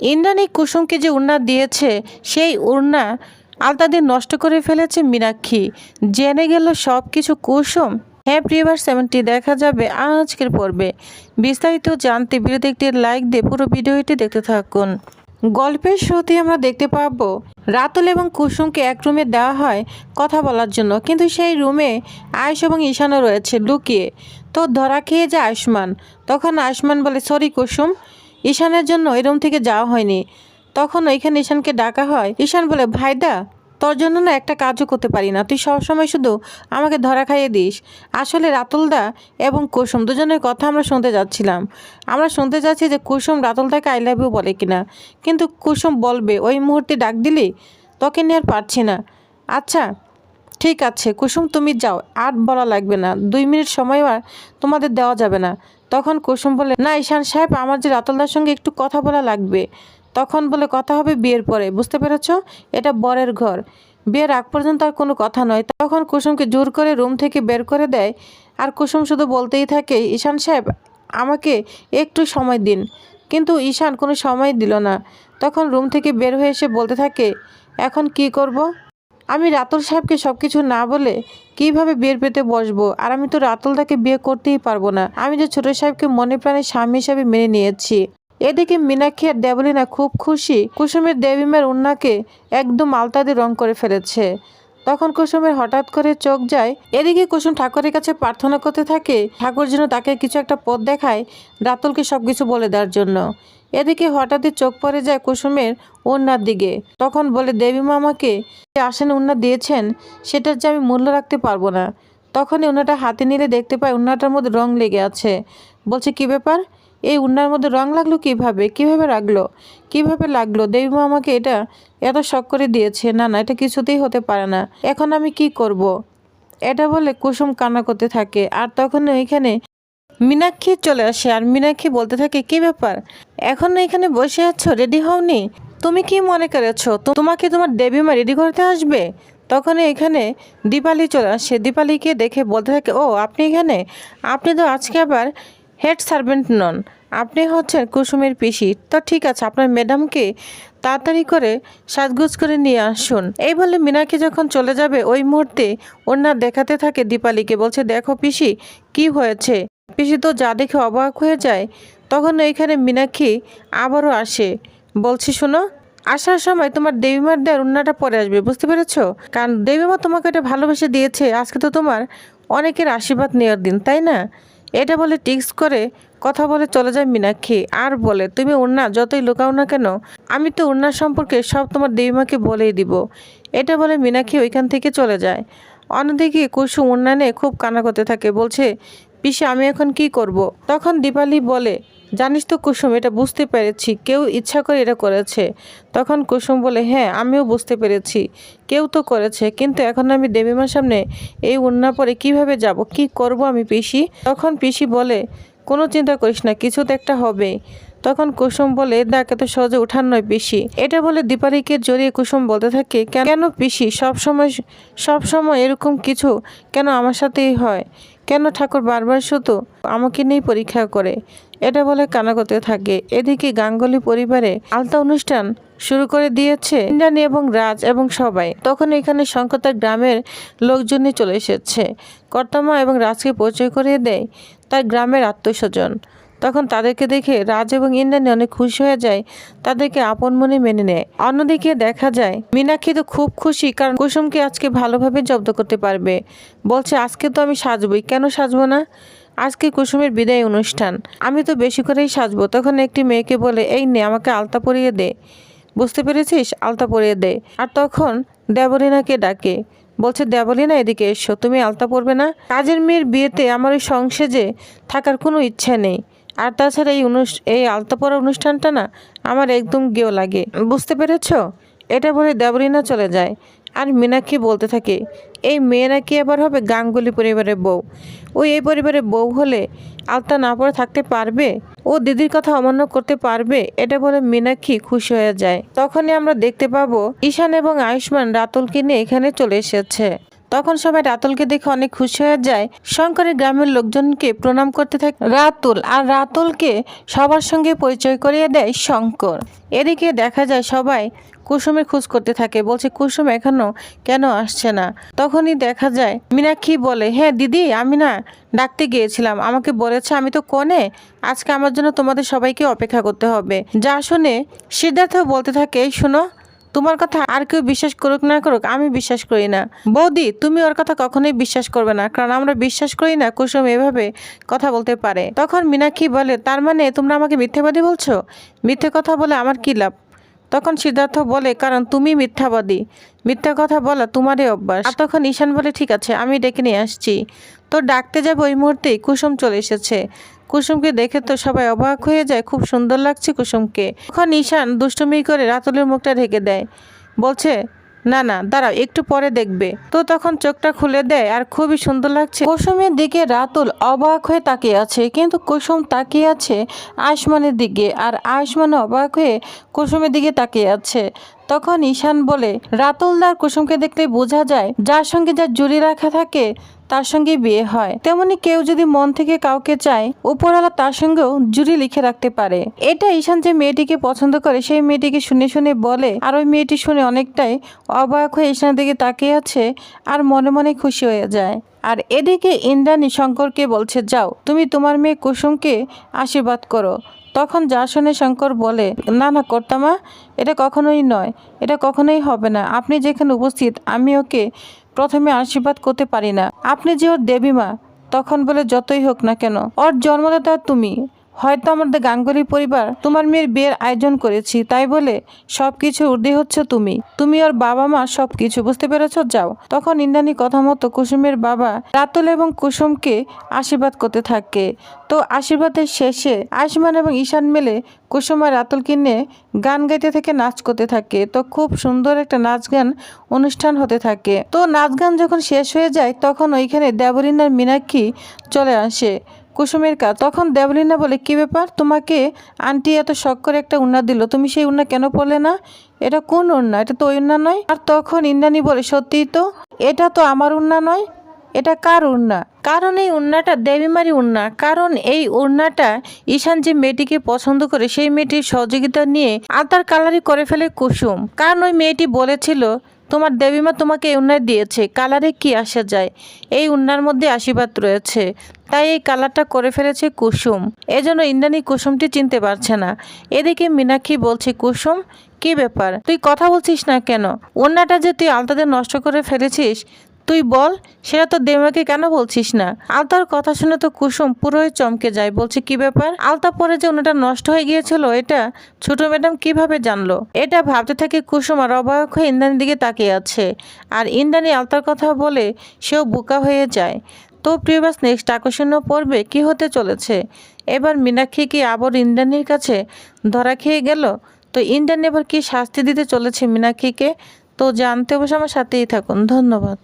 ইন্দ্রাণী কুসুমকে যে উড়না দিয়েছে, সেই উড়না আলতা দিয়ে নষ্ট করে ফেলেছে মীনাক্ষী। জেনে গেল সব কিছু কুসুম। হ্যাঁ প্রিয়বার সেভেনটি দেখা যাবে আজকের পর্বে। বিস্তারিত জানতে ভিডিওতে একটি লাইক দিয়ে পুরো ভিডিওটি দেখতে থাকুন। গল্পের শুরুতে আমরা দেখতে পাবো, রাতুল এবং কুসুমকে এক রুমে দেওয়া হয় কথা বলার জন্য। কিন্তু সেই রুমে আয়ুষ এবং ঈশানও রয়েছে লুকিয়ে। তো ধরা খেয়ে যায় আয়ুষ্মান। তখন আয়ুষ্মান বলে, সরি কুসুম ঈশানের জন্য ওই রুম থেকে যাওয়া হয়নি। তখন ওইখানে ঈশানকে ডাকা হয়। ঈশান বলে, ভাইদা, তোর জন্য না একটা কাজও করতে পারি না। তুই সবসময় শুধু আমাকে ধরা খাইয়ে দিস। আসলে রাতুলদা এবং কুসুম দুজনের কথা আমরা শুনতে যাচ্ছিলাম। আমরা শুনতে যাচ্ছি যে কুসুম রাতুলদাকে আই লাভ ইউ বলে কিনা। কিন্তু কুসুম বলবে, ওই মুহূর্তে ডাক দিলি? তোকে নিয়ে আর পারছি না। আচ্ছা ঠিক আছে, কুসুম, তুমি যাও। আর বলা লাগবে না। দুই মিনিট সময় আর তোমাদের দেওয়া যাবে না। তখন কুসুম বলে, না, ঈশান সাহেব, আমার যে রাতলদার সঙ্গে একটু কথা বলা লাগবে। তখন বলে, কথা হবে বিয়ের পরে, বুঝতে পেরেছ? এটা বরের ঘর। বিয়ের আগ পর্যন্ত আর কোনো কথা নয়। তখন কুসুমকে জোর করে রুম থেকে বের করে দেয়। আর কুসুম শুধু বলতেই থাকে, ঈশান সাহেব, আমাকে একটু সময় দিন। কিন্তু ঈশান কোনো সময় দিল না। তখন রুম থেকে বের হয়ে এসে বলতে থাকে, এখন কি করব। আমি রাতুল সাহেবকে সব কিছু না বলে কীভাবে বিয়ের পেতে বসবো? আর আমি তো রাতুলদাকে বিয়ে করতেই পারব না। আমি যে ছোট সাহেবকে মনে প্রাণে স্বামী হিসাবে মেনে নিয়েছি। এদিকে মীনাক্ষী আর দেবলিনা খুব খুশি কুসুমের দেবীমার উন্নাকে একদম আলতা দিয়ে রং করে ফেলেছে। তখন কুসুমের হঠাৎ করে চোখ যায়। এদিকে কুসুম ঠাকুরের কাছে প্রার্থনা করতে থাকে, ঠাকুর যেন তাকে কিছু একটা পথ দেখায় রাতুলকে সব কিছু বলে দেওয়ার জন্য। এদিকে হঠাৎই চোখ পড়ে যায় কুসুমের ওনার দিকে। তখন বলে, দেবী মা আমাকে যে আসেন উন্না দিয়েছেন, সেটার যে আমি মূল্য রাখতে পারব না। তখনই উন্নাটা হাতে নিলে দেখতে পাই উন্নাটার মধ্যে রং লেগে আছে। বলছে, কি ব্যাপার? এই উন্নার মধ্যে রং লাগল কীভাবে? কীভাবে রাখল? কীভাবে লাগল? দেবী মা আমাকে এটা এত শখ করে দিয়েছে। না না, এটা কিছুতেই হতে পারে না। এখন আমি কি করব। এটা বলে কুসুম কান্না করতে থাকে। আর তখন ওইখানে মীনাক্ষী চলে আসে আর মীনাক্ষী বলতে থাকে, কি ব্যাপার? এখন এখানে বসে আছো? রেডি হওনি? তুমি কি মনে করেছ? তোমাকে তোমার দেবীমা রেডি করতে আসবে? তখন এখানে দীপালি চলে আসে। দীপালিকে দেখে বলতে থাকে, ও, আপনি এখানে? আপনি তো আজকে আবার হেড সার্ভেন্ট নন। আপনি হচ্ছেন কুসুমের পিসি। তো ঠিক আছে, আপনার ম্যাডামকে তাড়াতাড়ি করে সাজগুজ করে নিয়ে আসুন। এই বলে মিনাকে যখন চলে যাবে, ওই মুহূর্তে ওনার দেখাতে থাকে দীপালিকে। বলছে, দেখো পিসি, কি হয়েছে? পিসি তো যা দেখে অবাক হয়ে যায়, তখন এইখানে মীনাক্ষী আবারও আসে। বলছি, শোনো, আসার সময় তোমার দেবীমার দেওয়ার উন্নাটা পরে আসবে, বুঝতে পেরেছ? কারণ দেবীমা তোমাকে এটা ভালোবেসে দিয়েছে, আজকে তো তোমার অনেকের আশীর্বাদ নেওয়ার দিন, তাই না? এটা বলে টিক্স করে কথা বলে চলে যায় মীনাক্ষী। আর বলে, তুমি উন্না, যতই লুকাও না কেন, আমি তো উন্নার সম্পর্কে সব তোমার দেবীমাকে বলেই দিব। এটা বলে মীনাক্ষী ওইখান থেকে চলে যায়। অন্যদিকে কুসুম উন্নয়নে খুব কানা করতে থাকে, বলছে পিসে, আমি এখন কি করব। তখন দীপালি বলে, জানিস তো কুসুম, এটা বুঝতে পেরেছি, কেউ ইচ্ছা করে এটা করেছে। তখন কুসুম বলে হ্যাঁ আমিও বুঝতে পেরেছি, কেউ তো করেছে, কিন্তু এখন আমি দেবীমার সামনে এই উন্না পরে কীভাবে যাব, কি করব আমি পিসি? তখন পিসি বলে, কোনো চিন্তা করিস না, কিছু তো একটা হবে। তখন কুসুম বলে, দেখ, এত সহজে উঠান নয় পিসি। এটা বলে দীপালিকে জড়িয়ে কুসুম বলতে থাকে, "কেন- পিসি সব সময় সব সময় এরকম কিছু কেন আমার সাথেই হয়? কেন ঠাকুর বারবার শুধু আমাকে নেই পরীক্ষা করে? এটা বলে কানাগতে থাকে। এদিকে গাঙ্গুলি পরিবারে আলতা অনুষ্ঠান শুরু করে দিয়েছে ইন্দ্রাণী এবং রাজ এবং সবাই। তখন এখানে শঙ্কতার গ্রামের লোকজনই চলে এসেছে। কর্তামা এবং রাজকে পরিচয় করিয়ে দেয় তার গ্রামের আত্মীয়স্বজন। তখন তাদেরকে দেখে রাজ এবং ইন্দ্রাণী অনেক খুশি হয়ে যায়, তাদেরকে আপন মনে মেনে নেয়। অন্যদিকে দেখা যায়, মীনাক্ষী তো খুব খুশি কারণ কুসুমকে আজকে ভালোভাবে জব্দ করতে পারবে। বলছে, আজকে তো আমি সাজবই। কেন সাজবো না? আজকে কুসুমের বিদায় অনুষ্ঠান। আমি তো বেশি করেই সাজবো। তখন একটি মেয়েকে বলে, এই নে, আমাকে আলতা পরিয়ে দে। বুঝতে পেরেছিস? আলতা পরিয়ে দে। আর তখন দেবলীনাকে ডাকে, বলছে, দেবলিনা, এদিকে এসো। তুমি আলতা পরবে না? কাজের মেয়ের বিয়েতে আমার ওই সংসেজে থাকার কোনো ইচ্ছা নেই। আর তাছাড়া এই অনুষ এই আলতা পরা অনুষ্ঠানটা না আমার একদম গেও লাগে। বুঝতে পেরেছ? এটা বলে দেবলীনা চলে যায় আর মীনাক্ষী বলতে থাকে, এই মেয়ে নাকি আবার হবে গাঙ্গুলি পরিবারের বউ। ও এই পরিবারের বউ হলে আলতা না পরে থাকতে পারবে? ও দিদির কথা অমান্য করতে পারবে? এটা বলে মীনাক্ষী খুশি হয়ে যায়। তখনই আমরা দেখতে পাবো ঈশান এবং আয়ুষ্মান রাতুলকে নিয়ে এখানে চলে এসেছে। তখন সবাই রাতুলকে দেখে অনেক খুশি হয়ে যায়। শঙ্করের গ্রামের লোকজনকে প্রণাম করতে থাকে রাতুল আর রাতুলকে সবার সঙ্গে পরিচয় করিয়ে দেয় শঙ্কর। এদিকে দেখা যায় সবাই কুসুমের খোঁজ করতে থাকে, বলছে, কুসুম এখনও কেন আসছে না? তখনই দেখা যায় মীনাক্ষী বলে হ্যাঁ দিদি, আমি না ডাকতে গিয়েছিলাম। আমাকে বলেছে, আমি তো কোনে আজকে আমার জন্য তোমাদের সবাইকে অপেক্ষা করতে হবে। যা শুনে সিদ্ধার্থ বলতে থাকে, "এই শোনো তোমার কথা আর কেউ বিশ্বাস করুক না করুক, আমি বিশ্বাস করি না। বৌদি, তুমি ওর কথা কখনোই বিশ্বাস করবে না, কারণ আমরা বিশ্বাস করি না কুসুম এভাবে কথা বলতে পারে। তখন মীনাক্ষী বলে, তার মানে তোমরা আমাকে মিথ্যাবাদী বলছো? মিথ্যে কথা বলে আমার কি লাভ? তখন সিদ্ধার্থ বলে, কারণ তুমি মিথ্যাবাদী। মিথ্যা কথা বলা তোমারই অভ্যাস। আর তখন ঈশান বলে, ঠিক আছে, আমি ডেকে নিয়ে আসছি। তো ডাকতে যাবে ওই মুহূর্তেই কুসুম চলে এসেছে। কুসুমকে দেখে তো সবাই অবাক হয়ে যায়, খুব সুন্দর লাগছে কুসুমকে। তখন ঈশান দুষ্টুমি করে রাতুলের মুখটা ঢেকে দেয়। বলছে, না না, দাঁড়াও, একটু পরে দেখবে। তো তখন চোখটা খুলে দেয়, আর খুবই সুন্দর লাগছে। কুসুমের দিকে রাতুল অবাক হয়ে তাকিয়ে আছে, কিন্তু কুসুম তাকিয়ে আছে আয়ুষ্মানের দিকে, আর আয়ুষ্মান অবাক হয়ে কুসুমের দিকে তাকিয়ে আছে। তখন ঈশান বলে, রাতুলদার কুসুমকে দেখলে বোঝা যায় যার সঙ্গে যার জুড়ি রাখা থাকে, তার সঙ্গে বিয়ে হয়। তেমনি কেউ যদি মন থেকে কাউকে চায়, উপরওয়ালা তার সঙ্গেও জুড়ি লিখে রাখতে পারে। এটা ঈশান যে মেয়েটিকে পছন্দ করে, সেই মেয়েটিকে শুনে শুনে বলে, আর ওই মেয়েটি শুনে অনেকটাই অবাক হয়ে ঈশানের দিকে তাকিয়ে আছে আর মনে মনে খুশি হয়ে যায়। আর এদিকে ইন্দ্রাণী শঙ্করকে বলছে, যাও, তুমি তোমার মেয়ে কুসুমকে আশীর্বাদ করো। তখন যা শুনে শঙ্কর বলে, না না, কর্তামা, এটা কখনোই নয়, এটা কখনোই হবে না। আপনি যেখানে উপস্থিত, আমি ওকে প্রথমে আশীর্বাদ করতে পারি না। আপনি যে ওর দেবী মা, তখন বলে যতই হোক না কেন, ওর জন্মদাতা তুমি। হয়তো আমাদের গাঙ্গুলি পরিবার তোমার মেয়ের বিয়ের আয়োজন করেছি, তাই বলে সব কিছু ঊর্ধ্বে হচ্ছে তুমি। তুমি ওর বাবা মা সব কিছু বুঝতে পেরেছ? যাও। তখন ইন্দ্রাণী কথা মতো কুসুমের বাবা রাতুল এবং কুসুমকে আশীর্বাদ করতে থাকে। তো আশীর্বাদের শেষে আয়ুষ্মান এবং ঈশান মেলে কুসুম আর রাতুলকে নিয়ে গান গাইতে থেকে নাচ করতে থাকে। তো খুব সুন্দর একটা নাচ গান অনুষ্ঠান হতে থাকে। তো নাচ গান যখন শেষ হয়ে যায়, তখন ওইখানে দেবরিনার মীনাক্ষী চলে আসে। কুসুমের কাজ তখন দেবলিনা বলে, কি ব্যাপার? তোমাকে আন্টি এত শখ করে একটা উন্না দিল। তুমি সেই উন্না কেন পড়লে না? এটা কোন উন্না? এটা তো ওই উন্না নয়? আর তখন ইন্দ্রাণী বলে, সত্যিই তো, এটা তো আমার উন্না নয়। এটা কার উন্না? কারণ এই উন্নাটা দেবীমারি উন্না। কারণ এই উন্নাটা ঈশান যে মেয়েটিকে পছন্দ করে, সেই মেয়েটির সহযোগিতা নিয়ে আতার কালারি করে ফেলে কুসুম। কারণ ওই মেয়েটি বলেছিল তোমার দেবীমা তোমাকে এই উন্নায় দিয়েছে, কালারে কি আসা যায়? এই উন্নার মধ্যে আশীর্বাদ রয়েছে। তাই এই কালারটা করে ফেলেছে কুসুম। এজন্য ইন্দ্রাণী কুসুমটি চিনতে পারছে না। এদিকে মীনাক্ষী বলছে, কুসুম, কি ব্যাপার? তুই কথা বলছিস না কেন? উন্নাটা যে তুই আলতাদের নষ্ট করে ফেলেছিস তুই বল, সেটা তো দেমাকে কেন বলছিস না? আলতার কথা শুনে তো কুসুম পুরোই চমকে যায়। বলছে, কি ব্যাপার? আলতা পরে যে ওনাটা নষ্ট হয়ে গিয়েছিল, এটা ছোট ম্যাডাম কীভাবে জানলো? এটা ভাবতে থাকে কুসুম আর অবাক হয়ে ইন্দ্রাণীর দিকে তাকিয়ে আছে। আর ইন্দ্রাণী আলতার কথা বলে সেও বোকা হয়ে যায়। তো প্রিয়বাস নেক্সট আকর্ষণীয় পর্বে কি হতে চলেছে? এবার মীনাক্ষী কি আবার ইন্দ্রাণীর কাছে ধরা খেয়ে গেল? তো ইন্দ্রাণী এবার কি শাস্তি দিতে চলেছে মীনাক্ষীকে? তো জানতে অবশ্য আমার সাথেই থাকুন। ধন্যবাদ।